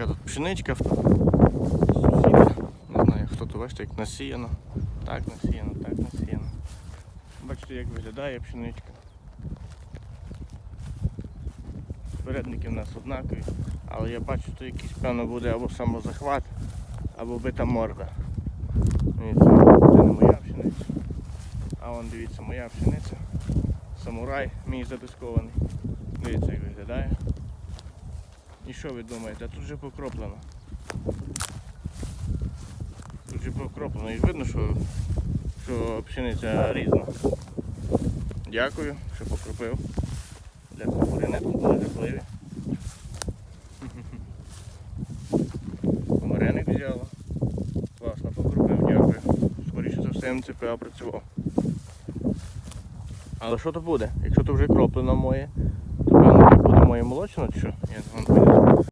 така тут пшеничка. Не знаю, хто то бачите, як насіяно. Так насіяно, так насіяно. Бачите, як виглядає пшеничка. Передники в нас однакові, але я бачу, що якийсь певно буде або самозахват, або бита морда. Це не моя пшениця. А вон дивіться, моя пшениця. Самурай мій задискований. Дивіться, як виглядає. І що ви думаєте? Тут вже покроплено. Тут вже покроплено. І видно, що, що пшениця різна. Дякую, що покропив. Для кукурини тут були жахливі. Комареник взяла. Класно покропив, дякую. Скоріше за все МЦП опрацював. Але що то буде? Якщо то вже кроплено моє, ми будемо і молочно, чи що?